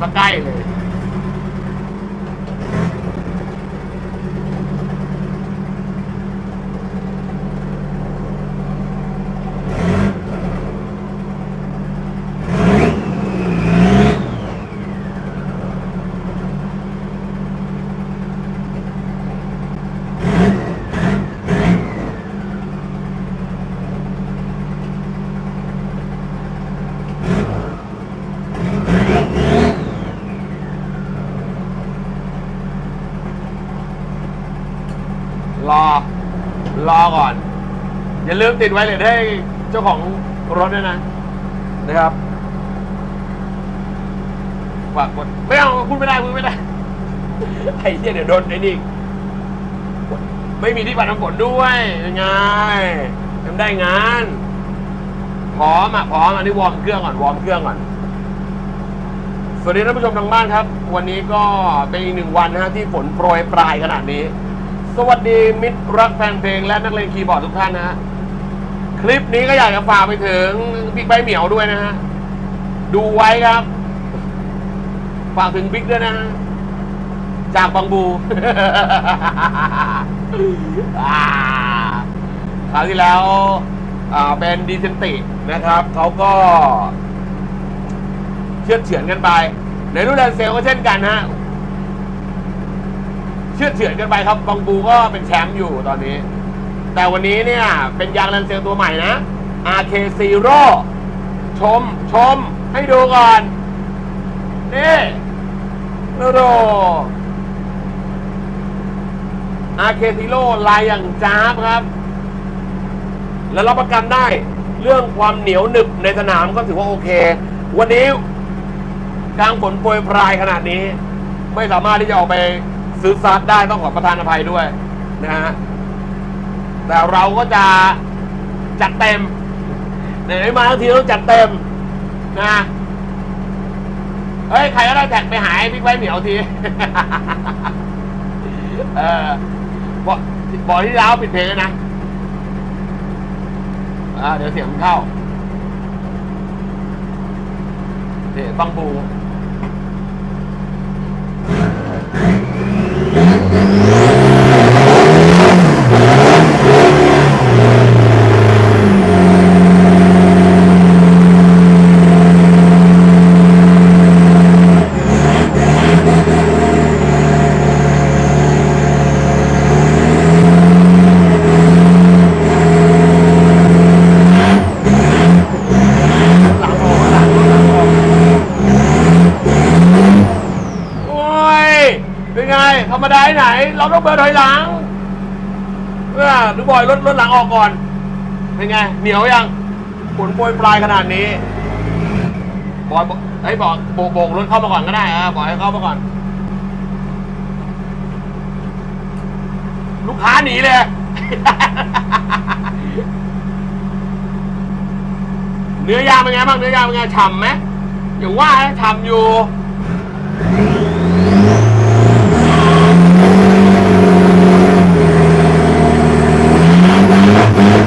สักใกล้เลย รอ รอก่อน อย่าลืมติดไว้เลยให้เจ้าของรถด้วยนะนะครับฝากกดไม่เอาพูดไม่ได้พูดไม่ได้ไอ้เหี้ยเดี๋ยวโดนไอ้นี่ไม่มีที่ปัดน้ำฝนด้วยยังไงทำได้งานพร้อมอะพร้อมอันนี้วอร์มเครื่องก่อนวอร์มเครื่องก่อนสวัสดีท่านผู้ชมทางบ้านครับ วันนี้ก็เป็นอีกหนึ่งวันนะฮะที่ฝนโปรยปลายขนาดนี้ สวัสดีมิตรรักแฟนเพลงและนักเลงคีย์บอร์ดทุกท่านนะฮะ คลิปนี้ก็อยากจะฝากไปถึงบิ๊กไบเหมียวด้วยนะฮะ ดูไว้ครับ ฝากถึงบิ๊กด้วยนะฮะ จากบางบูคราวที่แล้วเป็นดีเซนตินะครับ เขาก็เชื่อเฉือนกันไป ในรุ่นแลนเซลก็เช่นกันฮะ เชื่อเฉือนกันไปครับบางบูก็เป็นแชมป์อยู่ตอนนี้ แต่วันนี้เนี่ย เป็นยางแลนเซลตัวใหม่นะ RK Zero ชม ชม ให้ดูก่อน นี่โอ้โห RK Zero ลายอย่างจ้าบครับ แล้วรับประกันได้ เรื่องความเหนียวหนึบในสนามก็ถือว่าโอเค วันนี้กลางฝนโปรยปลายขนาดนี้ ไม่สามารถที่จะออกไปซื้อซัดได้ต้องขอประทานอภัยด้วยนะฮะ แต่เราก็จะจัดเต็มไหนมาทั้งทีต้องจัดเต็มนะเฮ้ย ใครก็ได้แท็กไปหายพี่ไว้เหมียวที เออบอกบอกที่แล้วปิดเพลงนะอ่าเดี๋ยวเสียงมันเข้าเดี๋ยวบังบู หลังออกหลังหลังออกโอ้ย เป็นไง ธรรมดาที่ไหน เราต้องเบิร์ถอยหลังเออหรือบอยรถรถหลังออกก่อน เป็นไง เหนียวยังฝนโปรยปลายขนาดนี้ บอยไอ้บอกโบกโบกรถเข้ามาก่อนก็ได้อะบอกให้เข้ามาก่อน ลูกค้าหนีเลย เนื้อย่างเป็นไงบ้าง เนื้อย่างเป็นไง ฉ่ำไหมอย่างว่าฉ่ำอยู่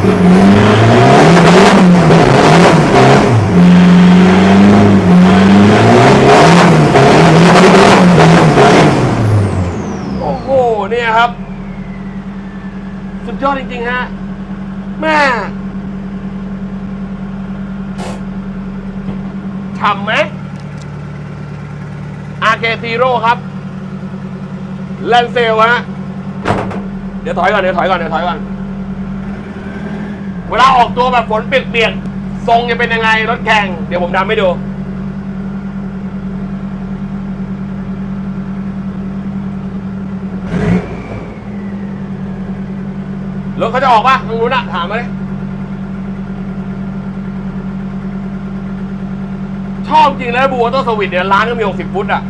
โอ้โหเนี่ยครับ สุดยอดจริงๆฮะแม่ฉ่ำไหม RK Zero ครับแลนเซลฮะเดี๋ยวถอยก่อน เดี๋ยวถอยก่อน เดี๋ยวถอยก่อน เวลาออกตัวแบบฝนเปียกๆทรงจะเป็นยังไงรถแข่ง เดี๋ยวผมทำให้ดู รถเขาจะออกป่ะทางนู้นอะถามมาเลยชอบจริงนะบูออโต้สวิตเนี่ยร้านก็มี 60 ฟุตอะ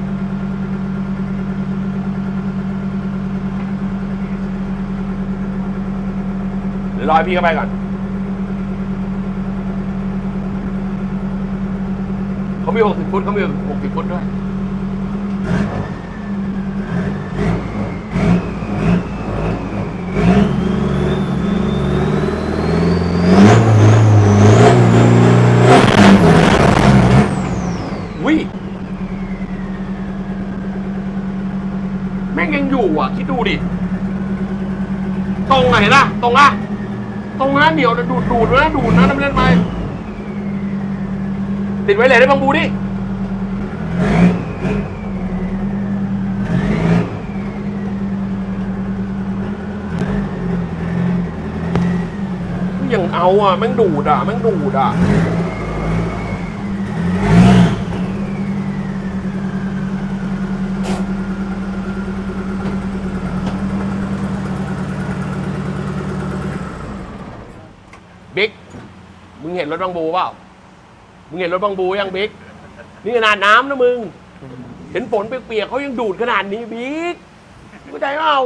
เดี๋ยวรอพี่เข้าไปก่อน เขามี60ฟุตเขามี60ฟุตด้วยแม่งยังอยู่อะ คิดดูดิ ตรงไหนล่ะ ตรงอะ ตรงนั้นเหนียวดูดูดนะดูดนะน้ำเล่นไป ติดไว้เลยได้บางบูดิยังเอาอะแม่งดูดอะแม่งดูดอะบิ๊กมึงเห็นรถบางบูเปล่า มึงเห็นรถบางบูยังบิ๊ก นี่ขนาดน้ำนะมึง เห็นฝนเปียกๆเขายังดูดขนาดนี้บิ๊กเข้าใจเปล่า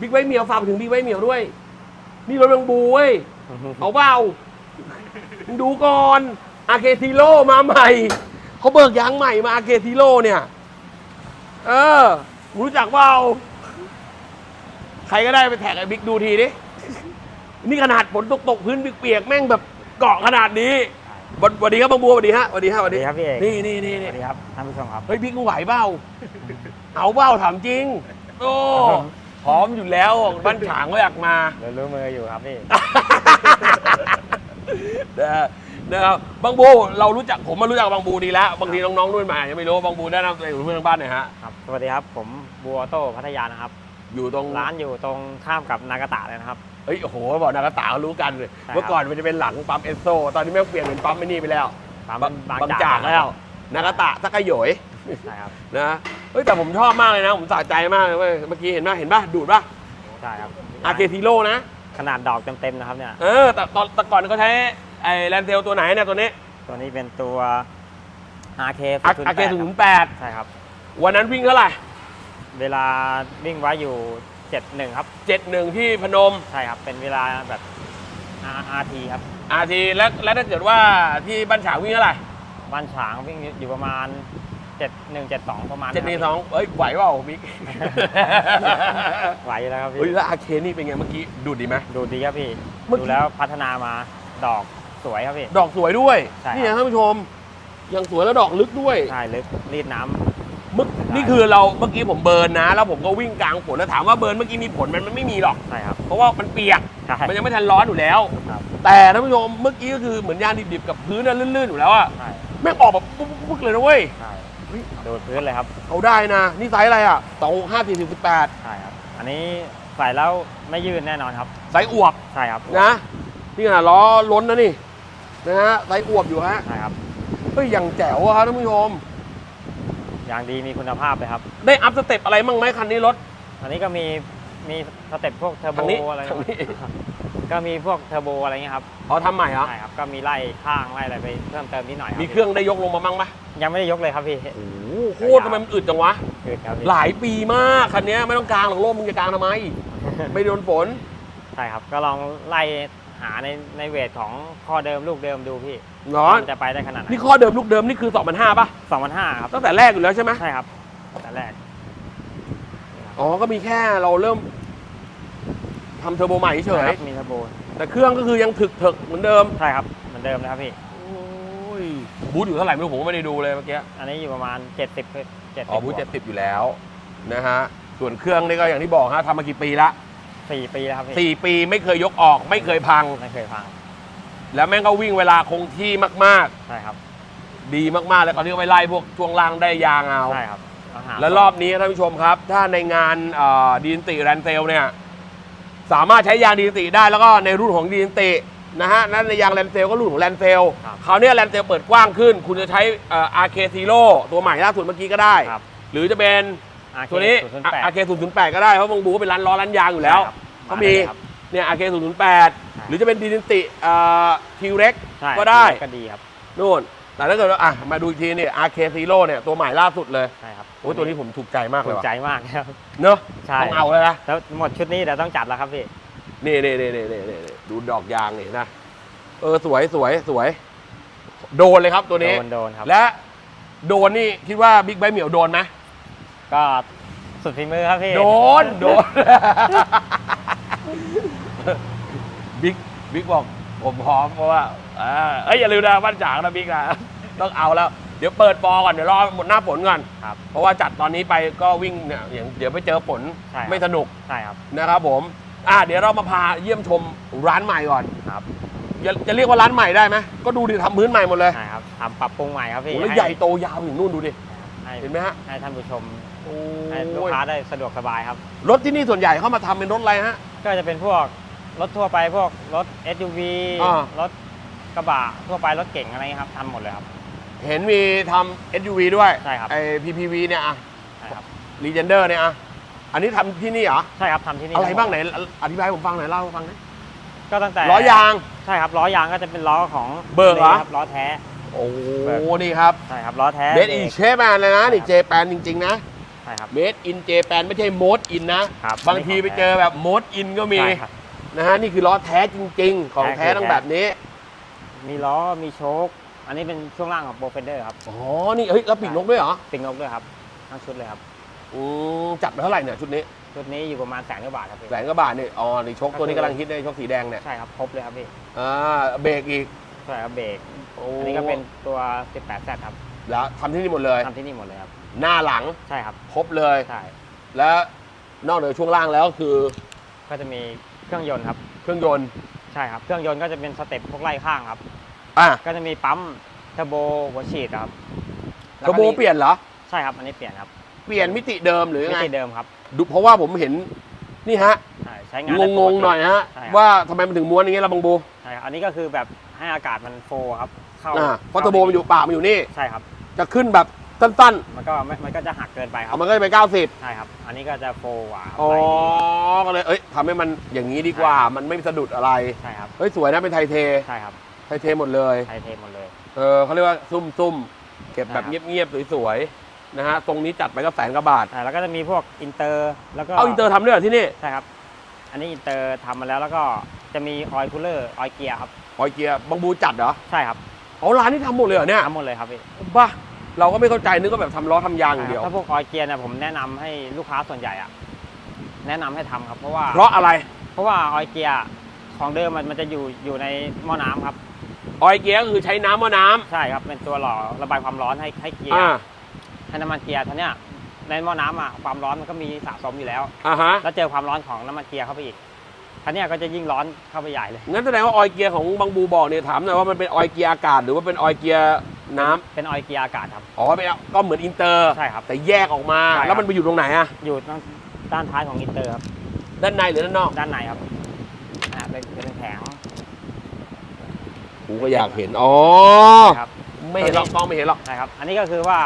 บิ๊กไว้เหมียวฝากไปถึงบิ๊กไว้เหมียวด้วย นี่รถบางบูเว้ยเอาเปล่ามึงดูก่อนอาเคทีโร่มาใหม่เขาเบิกยางใหม่มาอาเคทีโร่เนี่ย เออมึงรู้จักเปล่าใครก็ได้ไปแท็กไอ้บิ๊กดูทีดิ นี่ขนาดฝนตกตกพื้นเปียกๆแม่งแบบเกาะขนาดนี้ วันสวัสดีครับบางบัวสวัสดีฮะสวัสดีฮะสวัสดีสวัสดีครับพี่เอกนี่นี่นี่สนี่วัสดีครับท่านผู้ชมครับ เฮ้ยบิ๊กมึงไหวเปล่าเอาเปล่าถามจริง โอ้พร้อมอยู่แล้วบ้านฉางก็อยากมา เรารู้มืออยู่ครับพี่นะนะครับบางบูเรารู้จักผมมารู้จักบางบูดีแล้ว บางทีน้องๆรุ่นใหม่ยังไม่รู้บางบูแนะนำตัวเองหรือเพื่อนทางบ้านหน่อยฮะครับ สวัสดีครับผมบัวโต้พัทยานะครับ อยู่ตรงร้านอยู่ตรงข้ามกับนากาตะเลยนะครับ เฮ้ยโอ้โหบอกนากาตาเขารู้กันเลยใช่ครับ เมื่อก่อนมันจะเป็นหลังปั๊มเอสโซตอนนี้แม่งเปลี่ยนเป็นปั๊มไม่นี่ไปแล้วปั๊มบางบางบางจากจากแล้วนากาตะสักกะโหยยใช่ครับนะเฮ้ยแต่ผมชอบมากเลยนะ ผมสะใจมากเลยเว้ยเมื่อกี้เห็นป่ะเห็นป่ะดูดป่ะใช่ครับอาเคทีโร่นะขนาดดอกเต็มๆนะครับเนี่ย เออแต่ตอนแต่ก่อนเขาใช้ไอ้แลนเซลตัวไหนเนี่ยตัวนี้ตัวนี้เป็นตัว RK อาเคศูนย์แปดใช่ครับ วันนั้นวิ่งเท่าไหร่ เวลาวิ่งไว้อยู่ 71 ครับเจ็ดหนึ่งที่พนม ใช่ครับ เป็นเวลาแบบ R- RT ครับอาทีแล้วแล้วถ้าเกิดว่าที่บ้านฉางวิ่งเท่าไหร่บ้านฉางวิ่งอยู่ประมาณ 7172 ประมาณเจ็ดหนึ่งคสรับองเอ้ย ไหวเปล่าบิ๊ก ไหวอยู่แล้วครับเฮ้ยพี่แล้วอาเคนี่เป็นไงเมื่อกี้ดูดดีไหมดูดีครับพี่เมื่อกี้ดูแล้วพัฒนามาดอกสวยครับพี่ ดอกสวยด้วยใช่ครับนี่นะท่านผู้ชมยังสวยแล้วดอกลึกด้วย ใช่ ลึก รีดน้ำเมื่อนี่คือเราเมื่อกี้ผมเบิร์นนะ แล้วผมก็วิ่งกลางฝนแล้วถามว่าเบิร์นเมื่อกี้มีผลมันมันไม่มีหรอก ใช่ครับ เพราะว่ามันเปียก ใช่ มันยังไม่ทันร้อนอยู่แล้ว ครับ แต่ท่านผู้ชมเมื่อกี้ก็คือเหมือนยางดิบๆกับพื้นน่ะลื่นๆอยู่แล้วอะใช่แม่งออกแบบปุ๊บๆเลยนะเว้ย ใช่โดดพื้นเลยครับ เอาได้นะ นี่ไซส์อะไรอะสองห้าสี่สิบแปดใช่ครับ อันนี้ใส่แล้วไม่ยืดแน่นอนครับ ไซส์อวบ ใช่ครับนะนี่ขนาดล้อล้นนะนี่นะฮะไซส์อวบอยู่ฮะ ใช่ครับ เฮ้ยอย่างแจ๋วอะครับท่านผู้ชม อย่างดีมีคุณภาพเลยครับ ได้อัพสเต็ปอะไรมั่งไหมคันนี้รถ อันนี้ก็มีมีสเต็ปพวกเทอร์โบทางนี้อะไรทางนี้ ก็มีพวกเทอร์โบอะไรเงี้ยครับอ๋อทำใหม่เหรอใช่ครับ ก็มีไล่ข้างไล่อะไรไปเพิ่มเติมนิดหน่อยครับมีเครื่องได้ยกลงมาบ้างไหมยังไม่ได้ยกเลยครับพี่โอ้โหโคตรทำไมมันอึดจังวะอืดครับพี่หลายปีมากคันนี้ไม่ต้องกลางหรอกโลมมึงจะกลางทำไมไม่โดนฝนใช่ครับก็ลองไล่ หาในในเวทของข้อเดิมลูกเดิมดูพี่เนาะมันจะไปได้ขนาดไหนนี่ข้อเดิมลูกเดิมนี่คือ 2,500ป่ะ สองพันห้าครับตั้งแต่แรกอยู่แล้วใช่ไหมใช่ครับแต่แรกอ๋อ ก็มีแค่เราเริ่มทำเทอร์โบใหม่เฉใช่ยครับมีเทอร์โบแต่เครื่องก็คือยังถึกถึกๆเหมือนเดิมใช่ครับเหมือนเดิมนะครับพี่ โอ้ยบูธอยู่เท่าไหร่ไม่รู้ผมก็ไม่ได้ดูเลยเมื่อกี้ อันนี้อยู่ประมาณ70 70อ๋อบูธเจ็ดสิบอยู่แล้วนะฮะ ส่วนเครื่องนี่ก็อย่างที่บอกฮะทำมากี่ปีละ สี่ปีแล้วครับพี่สี่ปีไม่เคยยกออกไม่เคยพัง ไม่เคยพังแล้วแม่งก็วิ่งเวลาคงที่มากใช่ครับๆ ดีมากๆ แล้วตอนนี้ก็ไปไล่พวกช่วงล่างได้ยางเอา ใช่ครับาหาแล้วรอบนี้ท่านผู้ชมครับ ถ้าในงานดีนติแรนเซลเนี่ยสามารถใช้ยางดีนติได้แล้วก็ในรุ่นของดีนตินะฮะนั่นในยางแรนเซลก็รุ่นของแรนเซลครับคราวเนี้แรนเซลเปิดกว้างขึ้น คุณจะใช้อาร์เคซีโร่ตัวใหม่ล่าสุดเมื่อกี้ก็ได้ ครับ หรือจะเป็น RK ตัวนี้008 อาร์เคศูนย์ศูนย์แปดก็ได้ เพราะบางบูก็เป็นร้านล้อร้านยางอยู่แล้วใช่ครับเขามีได้เลยครับเนี่ยอาร์เคศูนย์ศูนย์แปดใช่ หรือจะเป็นดีนติทีเร็กใช่ก็ได้ก็ดีครับนู่น แต่ถ้าเกิดว่าอะมาดูอีกทีเนี่ยอาร์เคซีโร่เนี่ยตัวใหม่ล่าสุดเลยใช่ครับโอ้ยตัวนี้ผมถูกใจมากเลถูยกว่ะใจมากครับ เนอะใช่ ต้องเอาเลยนะ แล้วหมดชุดนี้เดี๋ยวต้องจัดแล้วครับพี่นี่ นี่นี่นี่นี่นี่นี่ดูดอกยางนี่นะเออสวยสวยสวย โดนเลยครับตัวนี้ โดนโดนครับและโดนนี่คิดว่าบิ๊กไบเหมียวโดนไหม ก็สุดฝีมือครับพี่โดน โดน บิ๊ก บิ๊กบอก ผมพร้อมเพราะว่าอ่าเอ้ยอย่าลืมนะบ้านจางนะบิ๊กนะ ต้องเอาแล้ว เดี๋ยวเปิดปอก่อน เดี๋ยวรอหมดหน้าฝนก่อน ครับ เพราะว่าจัดตอนนี้ไปก็วิ่งเนี่ยอย่างเดี๋ยวไปเจอฝนใช่ครับ ไม่สนุกใช่ครับ นะครับผม อะเดี๋ยวเรามาพาเยี่ยมชมร้านใหม่ก่อนครับ จะจะเรียกว่าร้านใหม่ได้ไหมก็ดูดิทำพื้นใหม่หมดเลยใช่ครับทำปรับปรุงใหม่ครับพี่โอ้แล้วใหญ่โตยาวถึงนู่นดูดิ ให้เห็นไหมฮะ ให้ท่านผู้ชมโอ้ ให้ลูกยค้าได้สะดวกสบายครับ รถที่นี่ส่วนใหญ่เข้ามาทำเป็นรถอะไรฮะ ก็จะเป็นพวกรถทั่วไปพวกรถ SUV อ่า รถกระบะทั่วไปรถเก่งอะไรเงี้ยครับทำหมดเลยครับ เห็นมีทำ SUV ด้วยใช่ครับ ไอ้ PPV เนี่ยอะ ใช่ครับ Legender เนี่ยอะอันนี้ทำที่นี่เหรอ ใช่ครับทำที่นี่อะไรทั้หมดบ้างไหน อธิบายให้ผมฟังหน่อยเล่าให้ฟังหน่อยก็ตั้งแต่ล้อยาง ใช่ครับล้อยางก็จะเป็นล้อของเบิกเหรอครับล้อแท้ โอ้เบิกนี่ครับ ใช่ครับล้อแท้ Made in Japan เลยนะ นี่เจแปนจริง ๆ นะ ใช่ครับ Made in Japan ไม่ใช่ Mode in นะ ครับบางทีไปเจอแบบ Mode in ก็มี ใช่ครับ นะฮะ นี่คือล้อแท้จริง ๆ ของแท้แท้คือต้องแท้แบบนี้ มีล้อมีโชค อันนี้เป็นช่วงล่างของโปรเฟนเดอร์ครับ อ๋อ นี่ เฮ้ย แล้วปีกนกด้วยเหรอปิงนกด้วยครับ ทั้งชุดเลยครับ อืมจัดไปเท่าไหร่เนี่ยชุดนี้ชุดนี้อยู่ประมาณแสนกว่าบาทครับพี่ แสนกว่าบาทนี่อ๋อนี่ชกตัวนี้กำลังฮิตเลยชกสีแดงเนี่ยใช่ครับ ครบเลยครับพี่ อ่าเบรกอีกใช่ครับเบรก โอ้อันนี้ก็เป็นตัว 18 z ครับแล้วทำที่นี่หมดเลย ทำที่นี่หมดเลยครับ หน้าหลังใช่ครับครบเลย ใช่แล้วนอกเหนือช่วงล่างแล้วคือ ก็จะมีเครื่องยนต์ครับ เครื่องยนต์ ใช่ครับ เครื่องยนต์ก็จะเป็นสเต็ปพวกไล่ข้างครับ อะก็จะมีปั๊มเทอร์โบหัวฉีดครับเทอร์โบเปลี่ยนเหรอ ใช่ครับ อันนี้เปลี่ยนครับ เปลี่ยนมิติเดิมหรือไม่ไงใช่เดิมครับดูเพราะว่าผมเห็นนี่ฮะ ใช่ใช้งานงได้งงๆหน่อยฮะ ใช่ครับ ว่าทำไมมันถึงม้วนอย่างเงี้ยล่ะบังบูใช่ครับอันนี้ก็คือแบบให้อากาศมันโฟลครับ เข้าอ่าเพราะเทอร์โบมันอยู่ปากมันอยู่นี่ ใช่ครับ จะขึ้นแบบ สั้นมันก็ไม่มันก็จะหักเกินไปๆครัเอาบมันก็จะไป 90 ใช่ครับ อันนี้ก็จะโฟลกว่าอ๋อไปก็เลย เอ้ยทำให้มันอย่างนี้ดีกว่า มันไม่สะดุดอะไร ใช่ครับเฮ้ย สวยนะ เป็นไทยเท ใช่ครับไทยเทหมดเลย ไทยเทหมดเลย เออเขาเรียกว่าซุ่มซุ่มๆเก็บแบบใช่ครับเงียบๆ สวยๆ นะฮะ ตรงนี้จัดไปก็แสนกว่าบาทใช่แล้วก็จะมีพวกอินเตอร์แล้วก็เอาอินเตอร์ทำด้วยเหรอที่นี่ใช่ครับ อันนี้อินเตอร์ทำมาแล้วแล้วก็จะมีออยล์คูลเลอร์ออยเกียร์ครับ ออยเกียร์บังบูจัดเหรอใช่ครับเอาร้านนี้ทำหมดเลยเหรอเนี่ยทำหมดเลยครับพี่บ้า เราก็ไม่เข้าใจนึกว่าแบบทำล้อทำยางอย่างเดียว ถ้าพวกออยล์เกียร์เนี่ยผมแนะนำให้ลูกค้าส่วนใหญ่อะแนะนำให้ทำครับเพราะว่า เพราะอะไรเพราะว่าออยล์เกียร์ของเดิมมันมันจะอยู่อยู่ในหม้อน้ำครับ ออยเกียร์ก็คือใช้น้ำว่าน้ใช่ครับเป็นตัวหล่อระบายความร้อนให้ให้เกีำยร์อ่าให้น้ำมันเกียร์ท่านเนี้ยในหม้อน้ำอะความร้อนมันก็มีสะสมอยู่แล้ว อ่าฮะแล้วเจอความร้อนของน้ำมันเกียร์เข้าไปอีก ท่านเนี้ยก็จะยิ่งร้อนเข้าไปใหญ่เลย งั้นแสดงว่าออยเกียร์ของบังบูบอกเนี่ยถามหน่อยว่ามันเป็นออยเกียร์อากาศหรือว่าเป็นออยเกียร์น้ำเป็นออยล์เกียร์อากาศครับ อ๋อเป็นก็เหมือนอินเตอร์ใช่ครับ แต่แยกออกมา ใช่ครับ แล้วมันไปอยู่ตรงไหนอะอยู่ทางด้านท้ายของอินเตอร์ครับ ด้านในหรือด้านนอกด้านในครับอ่าเป็นเป็นแผงกูก็อยากเห็นอ๋อครับ ไม่เห็นหรอกกล้องไม่เห็นหรอก ใช่ครับ อันนี้ก็คือว่า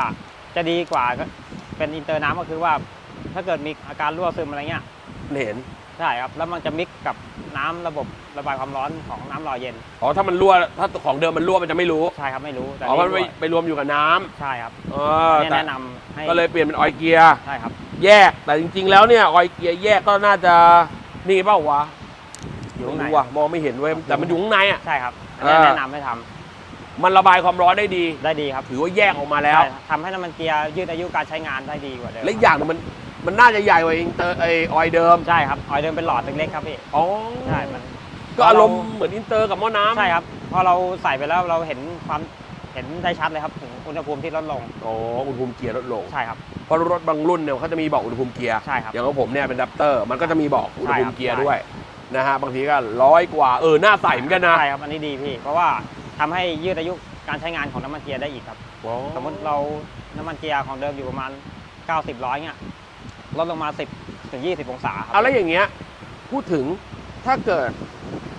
จะดีกว่าก็เป็นอินเตอร์น้ำก็คือว่า ถ้าเกิดมีอาการรั่วซึมอะไรเงี้ยไม่เห็น ใช่ครับ แล้วมันจะมิกซ์กับน้ำระบบระบายความร้อนของน้ำหล่อเย็น อ๋อ ถ้ามันรั่ว ถ้าของเดิมมันรั่วมันจะไม่รู้ ใช่ครับไม่รู้แต่อ๋อมันไปรั่วไปรวมอยู่กับน้ำใช่ครับเออเนี่ยแต่แนะนำให้ก็เลยเปลี่ยนเป็นออยเกียร์ ใช่ครับ แยก แต่จริงๆ แล้วเนี่ยออยเกียร์แยกก็น่าจะนี่เปล่าวะอยู่ไม่ข้างในรู้ว่ะมองไม่เห็นเว้ย แต่มันอยู่ข้างในอะ ใช่ครับอันนี้อ่า แนะนำให้ทำมันระบายความร้อนได้ดี ได้ดีครับถือว่าแยกออกมาแล้ว ใช่ครับทำให้น้ำมันเกียร์ยืดอายุการใช้งานได้ดีกว่าเดิมและอีกอย่างหนึงมัน มันน่าจะใหญ่กว่าอินเตอร์ไอออยเดิม ใช่ครับออยเดิมเป็นหลอดเล็กๆครับพี่อ๋อใช่มันก็อารมณ์เหมือนอินเตอร์กับหม้อน้ำใช่ครับพอเราใส่ไปแล้วเราเห็นความเห็นได้ชัดเลยครับถึงอุณหภูมิที่ลดลงอ๋ออุณหภูมิเกียร์ลดลงใช่ครับเพราะรถบางรุ่นเนี่ยเขาจะมีบอกอุณหภูมิเกียร์ใช่ครับอย่างของผมเนี่ยเป็นดับเตอร์มันก็จะมีบอกอุณหภูมิเกียร์ใช่ครับด้วยนะฮะบางทีก็ร้อยกว่าเออหน้าใสเหมือนกันนะใช่ครับอันนี้ดีพี่ เพราะว่าทำให้ยืดอายุการใช้งานของน้ำมันเกียร์ได้อีกครับสมมติเราน้ำมันเกียร์ของเดิมอยู่ประมาณ 90 ร้อยเนี่ย ลดลงมา 10ถึง20 องศาคเอารับ แล้วอย่างเงี้ยพูดถึงถ้าเกิด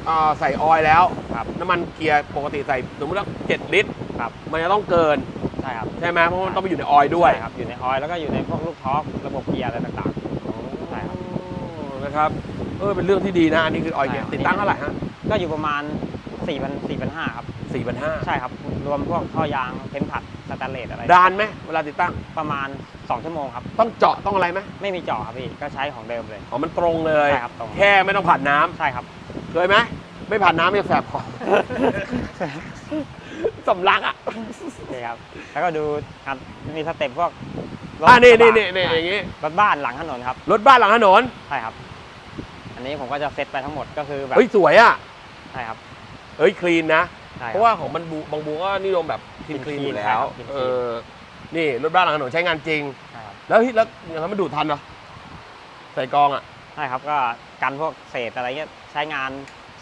อ่าใส่ออยล์แล้วครับน้ำมันเกียร์ปกติใส่สมมติว่า7ลิตรครับ มันจะต้องเกินใช่ครับใช่ไหมเพราะมันต้องไปอยู่ในออยล์ด้วยใช่ครับอยู่ในออยล์แล้วก็อยู่ในพวกลูกท็อประบบเกียร์อะไรต่างๆใช่ครับนะครับเออเป็นเรื่องที่ดีนะ อันนี้คือออยล์เกียร์ใช่ครับติดตั้งเท่าไหร่ฮะก็อยู่ประมาณ4,000 4,500ครับ สี่พันห้าใช่ครับ รวมพวกท่อยางเทมผัด สแตนเลสอะไรดานไหมเวลาติดตั้งประมาณ 2 ชั่วโมงครับ ต้องเจาะต้องอะไรไหมไม่มีเจาะครับพี่ก็ใช้ของเดิมเลยอ๋อมันตรงเลยใช่ครับตรงแค่ไม่ต้องผ่านน้ำใช่ครับเคยไหมไม่ผ่านน้ำจะแสบคอสำลักอะนี่ครับ แล้วก็ดูการมีสเต็ปพวกรถอ่านี่กระนี่บะนี่นี่อย่างงี้รถบ้านหลังถนนครับ รถบ้านหลังถนนใช่ครับ อันนี้ผมก็จะเซตไปทั้งหมดก็คือแบบเฮ้ยสวยอะใช่ครับเฮ้ยคลีนนะใช่คบเพราะว่าของมันบูบางบูก็นิยมแบบ คลีนคลีน clean อยู่แล้วใช่ครับ clean เออ นี่รถบ้านหลังถนนใช้งานจริงใช่ครับแล้วเฮ้ยแล้วอย่างนั้นมันดูดทันเหรอใส่กองอะ ใช่ครับก็กันพวกเศษอะไรเงี้ยใช้งาน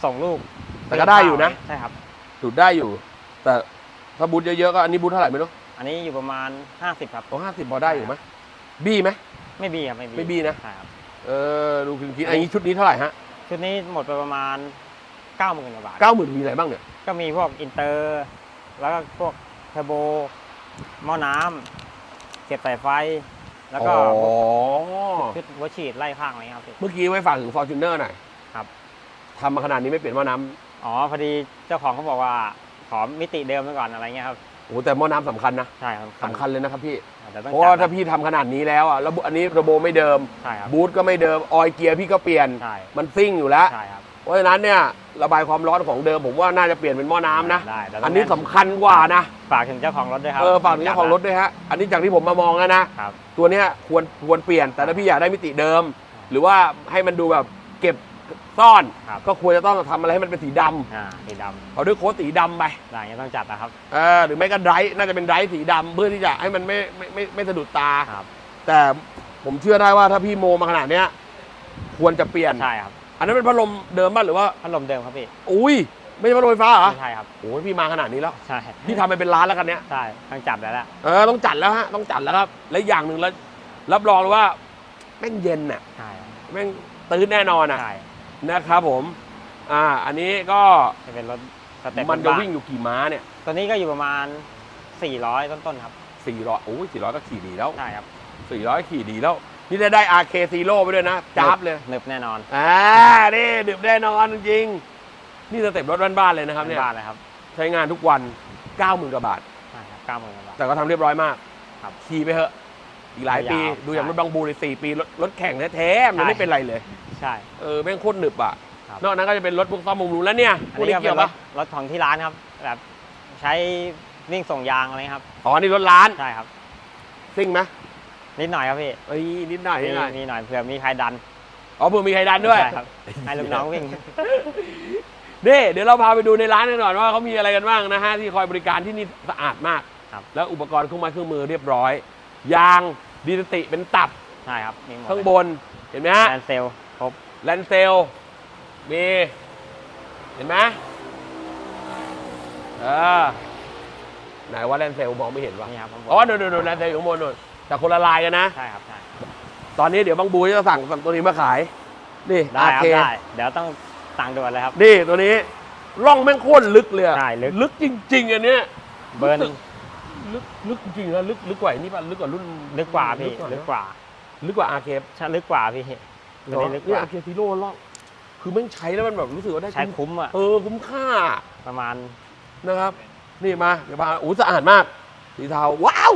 ส่งลูกแต่ก็ได้อยู่นะ ใช่ครับ ดูดได้อยู่ แต่ถ้าบูทเยอะๆก็อันนี้บูทเท่าไหร่ไม่รู้อันนี้อยู่ประมาณ 50 ครับ โอ้ห้าสิบพอได้อยู่ไหมบี้ไหม ไม่บีครับไม่บีไม่บี้นะ ใช่ครับเออดูคลีนคลีนอันนี้ชุดนี้เท่าไหร่ฮะชุดนี้หมดไปประมาณ 90,000กว่าบาทเก้าหมื่นมีอะไรบ้างเนี่ย ก็มีพวกอินเตอร์ แล้วก็พวกเทอร์โบหม้อน้ำเก็บสายไฟ แล้วก็อ๋อชุดวัวฉีดไล่ข้างอะไรเงี้ยครับพี่ เมื่อกี้ไว้ฝากถึงฟอร์จูเนอร์หน่อยครับทำมาขนาดนี้ไม่เปลี่ยนหม้อน้ำอ๋อพอดีเจ้าของเขาบอกว่าขอมิติเดิมไปก่อนอะไรเงี้ยครับโอ้แต่หม้อน้ำสำคัญนะใช่ครับสำคัญเลยนะครับพี่แต่ต้องเพราะว่าจัถ้าดพี่ทำขนาดนี้แล้วอะแล้วอันนี้ระโบไม่เดิมใช่ครับบูทก็ไม่เดิม ออยเกียร์พี่ก็เปลี่ยนใช่มันซิ่งอยู่แล้วใช่ครับ เพราะฉะนั้นเนี่ยระบายความร้อนของเดิมผมว่าน่าจะเปลี่ยนเป็นหม้อน้ำนะ ได้แต่ต้งอันนี้สำคัญกว่านะ ฝากถึงเจ้าของรถด้วยครับ เออฝากถึงเจ้าของรถด้วยฮะ อันนี้จากที่ผมมามองแล้วนะ ครับ ตัวเนี้ยควรควรเปลี่ยน แต่ถ้าพี่อยากได้มิติเดิม หรือว่าให้มันดูแบบเก็บซ่อน ครับ ก็ควรจะต้องทำอะไรให้มันเป็นสีดำอ่าสีดเอาด้วยโค้ดสีดำไปำได้ยังต้องจัดนะครับ เออหรือไม่ก็ไดรท์น่าจะเป็นไดรท์สีดำเพื่อที่จะให้มันไม่ไม่ไม่ไม่สะดุดตา ครับ แต่ผมเชื่อได้ว่าถ้าพี่โมมาขนาดเนี้ยควรจะเปลี่ยน ใช่ครับ อันนั้นเป็นพัดลมเดิมป่ะหรือว่า พัดลมเดิมครับพี่อุ้ยไม่ใช่พัดลมไฟฟ้าเหรอไม่ใช่ครับโอ้ยพี่มาขนาดนี้แล้วใช่พี่ทำไปเป็นร้านแล้วกันเนี้ยใช่ต้องจัดแล้วแหละเออต้องจัดแล้วฮะต้องจัดแล้วครับและอย่างหนึ่งแล้วรับรองเลยว่าแม่งเย็นน่ะใช่ครับแม่งตื้นแน่นอนอะใช่นะครับผมอ่าอันนี้ก็จะเป็นรถสเต็ปมันจะบ้าวิ่งอยู่กี่ม้าเนี่ยตัวนี้ก็อยู่ประมาณ 400 ต้นๆครับสี่ร้อยโอ้ยสี่ร้อยก็ขี่ดีแล้วใช่ครับสี่ร้อยขี่ดีแล้ว นี่ได้ได้ RK Zero ไปด้วยนะจ้าบเลยหนึบแน่นอนอ่านี่ดื่มแน่นอนจริงๆนี่สเต็ปรถบ้านๆเลยนะครับเนี่ยบ้านเลยครับ ใช้งานทุกวัน 90,000กว่าบาทใช่ครับเก้าหมื่นกว่าบาทแต่ก็ทำเรียบร้อยมากครับขี่ไปเถอะอีกหลายปียาวดูอย่างใช่รถบางบูเลยสี่ปีรถรถแข่งแท้ๆมันใช่ไม่เป็นไรเลย ใช่เออแม่งโคตรหนึบอะครับนอกนั้นก็จะเป็นรถพวกซ่อมบำรุงแล้วเนี่ยพอัวกนนี้นี้ก็เป็เกี่ยนวรปะถรถของที่ร้านครับ แบบใช้วิ่งส่งยางอะไรครับอ๋อนี่รถร้านใช่ครับซิ่งไหม นิดหน่อยครับพี่เอ้ยนิดหน่อยมีนิดหน่อยมีหน่อยเผื่อมีใครดันอ๋อเผื่อมีใครดันด้วยใช่ครับให้ลูกน้องวิ่งนี่เดี๋ยวเราพาไปดูในร้านกันหน่อยว่าเขามีอะไรกันบ้างนะฮะที่คอยบริการที่นี่สะอาดมากครับแล้วอุปกรณ์เครื่องไม้เครื่องมือเรียบร้อย ยางดีสติเป็นตับใช่ครับมีหมดข้างบนเห็นไหมฮะแลนเซลครบแลนเซลมีเห็นไหมเออไหนว่าแลนเซลมองไม่เห็นวะนี่ครับข้างบนอ๋อเดี๋ยวเดี๋ยวแลนเซลอยู่ข้างบนนู่น แต่คนละลายกันนะ ใช่ครับใช่ตอนนี้เดี๋ยวบางบูจะสั่งสั่งตัวนี้มาขาย นี่ได้ครับ RK ได้ เดี๋ยวต้องสั่งด่วนเลยครับ นี่ตัวนี้ร่องแม่งโคตรลึกเลยอะใช่ลึก ลึกจริง ๆ อันเนี้ย เบิร์นลึกลึกจริงๆนะลึกลึกกว่าไอ้นี่ป่ะลึกกว่ารุ่นลึกกว่าพี่ลึลึกกกกว่าว่าลึกกว่าอาร์เคใช่ลึกกว่าพี่ตัวนี้ลึกกว่าอาร์เคซีโร่ล่องคือแม่งใช้แล้วมันแบบรู้สึกว่าได้ใช้คุ้มอะ เออคุ้มค่า ประมาณ นะครับ นี่มา เดี๋ยวพาอู้สะอาดมาก สีเทาว้าว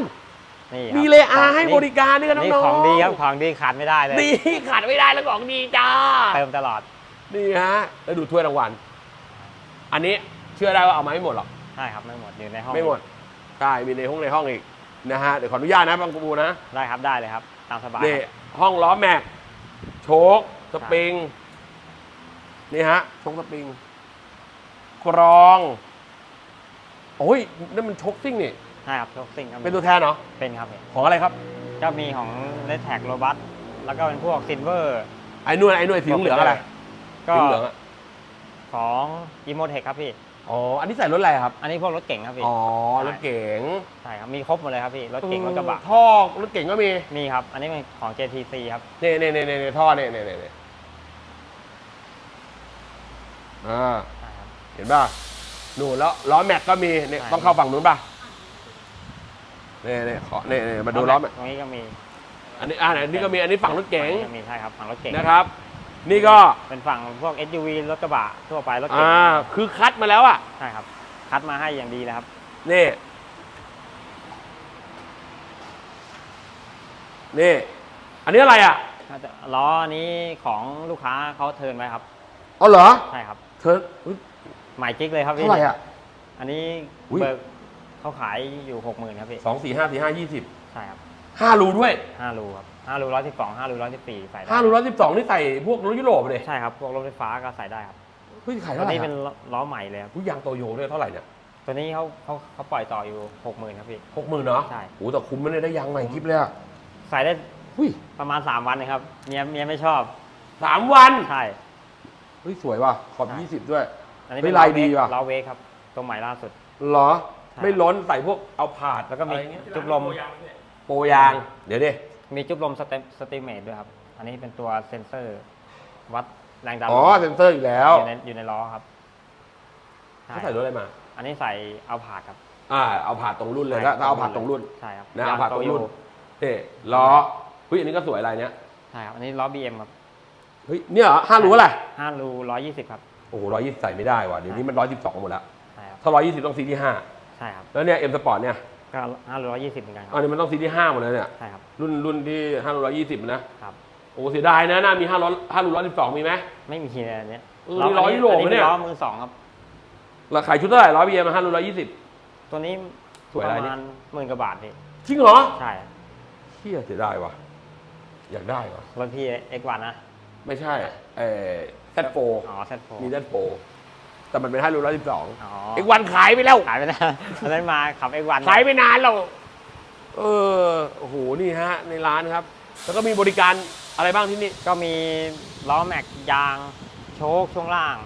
นี่ครับมีเลอาให้บริการด้วยกันน้องนี่ๆของดีครับของดีขาดไม่ได้เลยดีขาดไม่ได้แล้วของดีจ้าเติมตลอดนี่ฮะแล้วดูถ้วยรางวัลอันนี้เชื่อได้ว่าเอามาไม่หมดหรอกใช่ครับไม่หมดอยู่ในห้องไม่หมดใช่มีในห้องในห้องอีกนะฮะเดี๋ยวขออนุญาตนะบางปูนะได้ครับได้เลยครับ ตามสบายนี่ครับห้องล้อแม็กโชคสปริงนี่ฮะโชคสปริงกรอง โอ้ยนั่นมันโชคซิ่งนี่ ใช่ครับโชคซิ่งก็มีเป็นตัวแทนเหรอ เป็นครับพี่ของอะไรครับ ก็มีของเลแท็กโรบัสแล้วก็เป็นพวกซิลเวอร์ไอ้หน่วยไอ้หน่วยสีเหลืองอะไรก็สีเหลืองอะของอีโมเทคครับพี่ อ๋อ อันนี้ใส่รถอะไรครับ อันนี้พวกรถเก่งครับพี่ อ๋อ รถเก๋ง ใช่ครับ มีครบหมดเลยครับพี่ รถเก่งรถกระบะ ท่อ รถเก๋งก็มี มีครับ อันนี้เป็นของ JTC ครับนี่นี่นี่นี่ท่อนี่นี่นี่นี่อ่าใช่ครับเห็นป่ะหนูนแล้วล้อแม็กก็มีเนี่ยใช่ต้องเข้าฝั่งนู้นป่ะ นี่นี่ขอนี่นี่มาดูล้อแม็กตรงนี้ก็มีอันนี้อ่าไหนนี่ก็มีอันนี้ฝั่งรถเก๋งมีใช่ครับฝั่งรถเก่งนะครับ นี่ก็เป็นฝั่งพวก SUV รถกระบะทั่วไปรถเก่งอ่าคือคัดมาแล้วอะใช่ครับ คัดมาให้อย่างดีเลยครับ นี่นี่อันนี้อะไรอะล้อนี้ของลูกค้าเขาเทิร์นไว้ครับเอาเหรอใช่ครับเธออุ๊ยใหม่กิ๊กเลยครับพี่เท่าไหร่อะ อันนี้อุ๊ย เบิก เขาขายอยู่หกหมื่นครับพี่สองสี่ห้าสี่ห้ายี่สิบใช่ครับห้ารูด้วยห้ารูครับห้ารูร้อยสิบสองห้ารูร้อยสิบสี่ใส่ได้ห้ารูร้อยสิบสองนี่ใส่พวกรถยุโรปเลยใช่ครับพวกรถไฟฟ้าก็ใส่ได้ครับเฮ้ยขายตัเท่าวไหร่นี้อะเป็นล้อใหม่เลยครับผู้ยางโตโยด้วยเท่าไหร่เนี่ยตัวนี้เขาเขาเขาปล่อยต่ออยู่หกหมื่นครับพี่ หกหมื่นเนาะใช่ โอ้แต่คุ้มไม่ได้ได้ยางใหม่คลิปเลยอะใส่ได้หุ้ยประมาณ 3 วันนะครับเมียเมียไม่ชอบสามวันใช่ เฮ้ยสวยว่ะขอบใช่ ยี่สิบด้วย อันนี้เฮ้เป็ยนลายดีว่ะลาเวกครับตัวใหม่ล่าสุด เหรอใช่ ไม่ล้นใส่พวกเอาผาดแล้วก็มีอะไรเงี้ยจุบลมโปรยาง เดี๋ยวดิมีจุบลมสเตมสติเมตด้วยครับ อันนี้เป็นตัวเซนเซอร์ วัดแรงดันอ๋อเซนเซอร์อีกแล้วอยู่ในอยู่ในล้อครับเขาใส่รถอะไรมา อันนี้ใส่เอาผาดครับ อ่า เอาผาดตรงรุ่นเลยถ้าถ้าเอาผาดตรงรุ่นใช่ครับนะเอาผาดตรงรุ่นยางโตโยเฮ้ล้อเฮ้ยอันนี้ก็สวยอะไรเนี้ยใช่ครับอันนี้ล้อ BM ครับเฮ้ยเนี่ยเหรอห้ารู้อะไรห้ารูร้อยยี่สิบครับโอ้โหร้อยยี่สิบใส่ไม่ได้ว่ะเดี๋ยวนี้มันร้อยสิบสองหมดแล้วใช่ครับถ้าร้อยยี่สิบต้องซีที่ห้า ใช่ครับแล้วเนี่ยเอ็มสปอร์ตเนี่ยก็ห้าร้อยยี่สิบเหมือนกันคอัรันบนี้มันต้องซีที่ห้าหมดเลยเนี่ย ใช่ครับรุ่นรุ่นที่ห้าร้อยยี่สิบนะ ครับ โอ้เสียดายนะน่ามีห้าร้อยห้าร้อยสิบสองมีไหม ไม่มีเลยอันเนี้ยเออนี่ล้อยุโรปอันปะเนี่นี้ยล้อมือสองครับ ราคาชุดเท่าไหร่ร้อยบีเอ็มห้าร้อยยี่สิบ ตัวนี้สวยปอะไรระนี่ มาณหมื่นกว่าบาทพี่จริงเหรอใช่เฮียเสียดายว่ะ อยากได้ว่ะ รถพี่ X1 นะ ไม่ใช่เออแซดโฟอ๋อเซตโฟมีแซดโฟ แต่มันเป็นห้าร้อยสิบสองอ๋ออีกวันขายไปแล้ว ขายไปแล้วตอนนั้นมาขับ X1 ขายไปนานแล้ว เออ โอ้โห นี่ฮะ ในร้านครับ แล้วก็มีบริการอะไรบ้างที่นี่ ก็มีล้อแม็กยาง โชคช่วงล่าง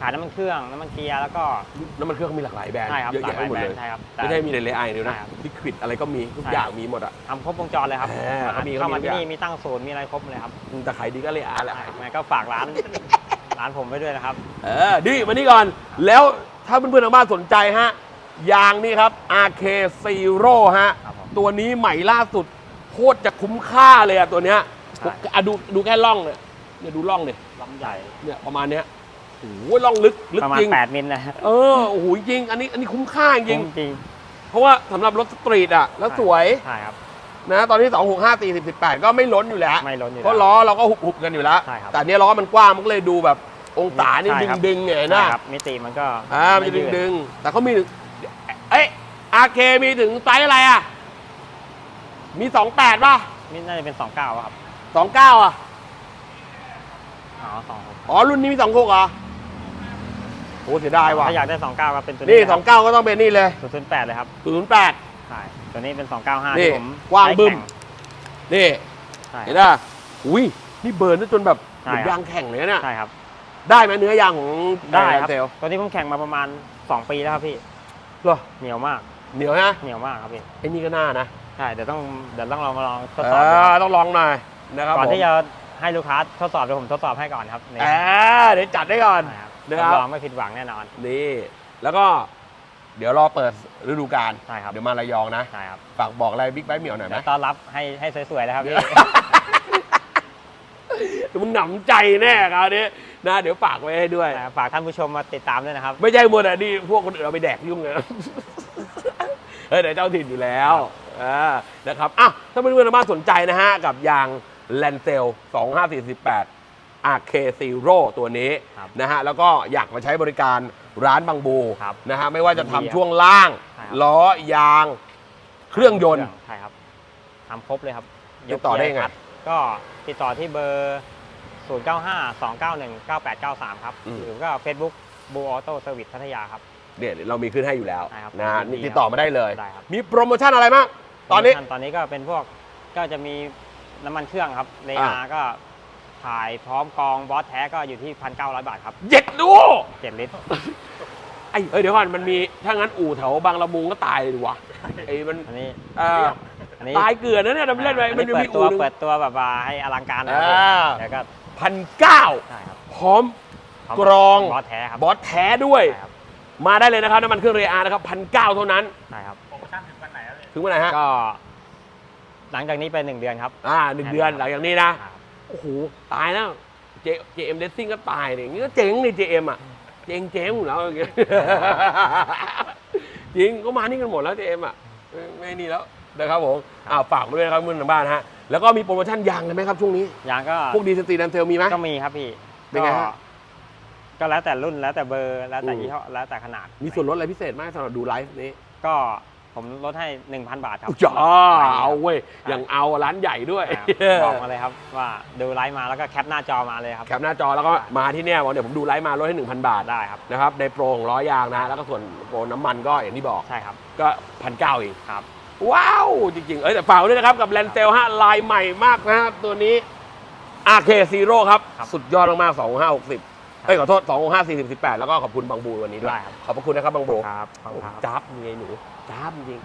ขายน้ำมันเครื่อง น้ำมันเกียร์ แล้วก็ น้ำมันเครื่องมีหลากหลายแบรนด์ใช่ครับเยอะหลาแยะกหไปลายหมดแบรเลนยด์ใช่ครับไม่ได้มีแต่เลไอเดียวนะใช่ครับลิควิดอะไรก็มีทุกใช่ อย่างมีหมดอะทำครบวงจรเลยครับอ่าเขามีเข้ามาเขามีที่นี่ทุกอย่างมีตั้งศูนย์มีอะไรครบเลยครับแต่ขายดีก็เลยอาแหละ ใช่งั้นก็ฝากร้าน ร้านผมไว้ด้วยนะครับ เออดิมานี่ก่อน แล้วถ้าเพื่อนๆทางบ้านสนใจฮะ ยางนี่ครับ RK Zero ฮะ ครับผม ตัวนี้ใหม่ล่าสุดโคตรจะคุ้มค่าเลยอะตัวเนี้ยใช่อะดูดูแค่ล่องเนี่ยเนี่ยดูล่องเนี่ยลำใหญ่เนี่ยประมาณเนี้ยโอ้โหล่องลึกลึกประมาณจริง 8มิลนะฮะเออโอ้โหจริง อันนี้อันนี้คุ้มค่าจริง จริงเพราะว่าสำหรับรถสตรีทอะ แล้วสวยใช่ครับ นะ ตอนนี้ 2 6 5 4 0 18 ก็ไม่ล้นอยู่แล้ว ไม่ล้นอยู่เพราะแล้วล้อเราก็หุบๆกันอยู่แล้ว ใช่ครับ แต่อันเนี้ยล้อมันกว้างมันก็เลยดูแบบ องศานี่ใช่ดึงครับ ดึงๆไงใช่นะครับมิติมันก็อ่ามันจะดึงไยืดึงๆแต่เขามีถึงเอ้ยอาเคมีถึงไซส์อะไรอะ มี28ป่ะนี่น่าจะเป็น 29อะครับ29อะ อ๋อ26อ๋อ รุ่นนี้มี26เหรอโอ้เสียดายว่ะ ถ้าอยากได้ 29ก็เป็นตัวนี่นี้29ก็ต้องเป็นนี่เลย008เลยครับ08ใช่ตัวนี้เป็น 295นี่ที่ผมกว้างใช้บึ้มแข่นี่ใช่ เห็นป่ะอุ้ย นี่เบิร์นได้จนแบบเหใช่มือนครับ ยางแข่งเลยนะเนี่ย ใช่ครับ ได้ไหมเนื้อยางของได้ครับ เซลตัวนี้ผมแข่งมาประมาณ 2 ปีแล้วครับพี่เหรอเหนียวมากเหนียวนะเหนียวมากครับพี่ไอ้นี่ก็น่านะใช่เดี๋ยวต้องเดี๋ยวต้องลองมาลองทดเอสอบดูอต้องลองหน่อยนะครับก่อนผมที่จะให้ลูกค้าทดสอบเดี๋ยวผมทดสอบให้ก่อนครับนี่เออเดี๋ยวจัดได้ก่อนใช่ครับนะครับรับรองไม่ผิดหวังแน่นอนนี่แล้วก็เดี๋ยวรอเปิดฤดูกาลใช่ครับเดี๋ยวมาระยองนะใช่ครับฝากบอกอะไรบิ๊กไบค์เหมียวหน่อยไหมเดี๋ยวต้อนรับให้ให้สวยๆเลยครับพี่เดี๋ยวมึงหนำใจแน่คราวนี้ นะเดี๋ยวฝากไว้ให้ด้วย ฝากท่านผู้ชมมาติดตามด้วยนะครับ ไม่ใช่หมดอะนี่พวกคนอื่นเอาไปแดกยุ่งเลยนะเฮ้ยเดี๋ยวเจ้าถิ่นอยู่แล้วอ่านะครับอะถ้าเพื่อนๆทางบ้านสนใจนะฮะ กับยางแลนเซล2548 RK Zero ตัวนี้ครับนะฮะแล้วก็อยากมาใช้บริการร้านบางบูครับนะฮะไม่ว่าจะยินดีทำครับช่วงล่างใช่ครับล้อยางเครื่องยนต์ใช่ครับทำครบเลยครับติดต่อได้ยังไงยกเกียร์ครับก็ติดต่อที่เบอร์ 0 9 5 2 9 1 9 8 9 3 ครับ อืม หรือก็ Facebook บูออโต้เซอร์วิสพัทยาครับเนี่ยเรามีขึ้นให้อยู่แล้วใช่ครับนะฮะยินดีนี่ติดต่อมาได้เลย ได้ครับ มีโปรโมชั่นอะไรบ้างตอนนี้ตอนนี้ก็เป็นพวกก็จะมีน้ำมันเครื่องครับเรอ่าอาก็ถ่ายพร้อมกองบอสแท้ก็อยู่ที่ 1,900 บาทครับเจ็ดดู 7 ลิตร ไอ้เอ้ยเดี๋ยวก่อนมันมีถ้างั้นอู่แถวบางละมุงก็ตายเลยดีวะไอ้มันอันนี้เอ่ออันนี้ตายเกลือนนะเนี่ยทำเล่นไปอัมันจะเปิมีดตัอู่วหนึง เปิดตัวแบบว่าให้อลังการนะครัอ่า แล้วก็พันเก้า ใช่ครับพร้อมพร้มกรองบอสแท้ครับบอสแท้ด้วย ใช่ครับมาได้เลยนะครับน้ำมันเครื่องเรอานะครับพันเก้าเท่านั้น ใช่ครับ ถึงเมื่อไหร่ฮะก็หลังจากนี้ไปหนึ่งเดือนครับ อ่าหนึ่งเดือนหลังจากนี้นะ ครับ โอ้โห ตายแล้วเจเจเอ็มเดซซิ่งก็ตายเนี่ยอย่างงี้ก็เจ๋งนี่เจเอ็มอะ เจ๋งเจ๋งอยู่แล้วอย่างเงี้ยจริงก็มานี่กันหมดแล้วเจเอ็มอะไม่ไม่นี่แล้วนะครับผมอ้าวฝากไว้ด้วยนะครับเพื่อนทางบ้านฮะ แล้วก็มีโปรโมชั่นยางเลยไหมครับช่วงนี้ ยางก็พวกดีสตรีดันเซลมีไหมก็มีครับพี่เป็นไงฮะก็ก็แล้วแต่รุ่นแล้วแต่เบอร์แล้วแต่อืมยี่ห้อแล้วแต่ขนาด มีส่วนลดอะไรพิเศษไหมสำหรับดูไลฟ์นี้ก็ผมลดให้ 1,000 บาทครับจ้าไปครับเอาเว้ยยังเอาร้านใหญ่ด้วยครับบอกมาเลยครับว่าดูไลฟ์มาแล้วก็แคปหน้าจอมาเลยครับแคปหน้าจอแล้วก็มาที่เนี่ยบอกเดี๋ยวผมดูไลฟ์มาลดให้ 1,000 บาทได้ครับนะครับในโปรของล้อยางนะแล้วก็ส่วนโปรน้ำมันก็อย่างที่บอกใช่ครับก็พันเก้าเองครับ ว้าว จริงๆ เอ้ยแต่ฝากไว้ด้วยนะครับ กับแลนเซลฮะลายใหม่มากนะครับตัวนี้ RK Zero ครับ ครับสุดยอดมากๆ2 5 60เอ้ยขอโทษ2 5 40 18 แล้วก็ขอบคุณบางบูวันนี้ด้วยได้ครับ ขอบพระคุณนะครับบางบูครับขอบคุณครับจ้าบยังไงหนูจ้าบจริง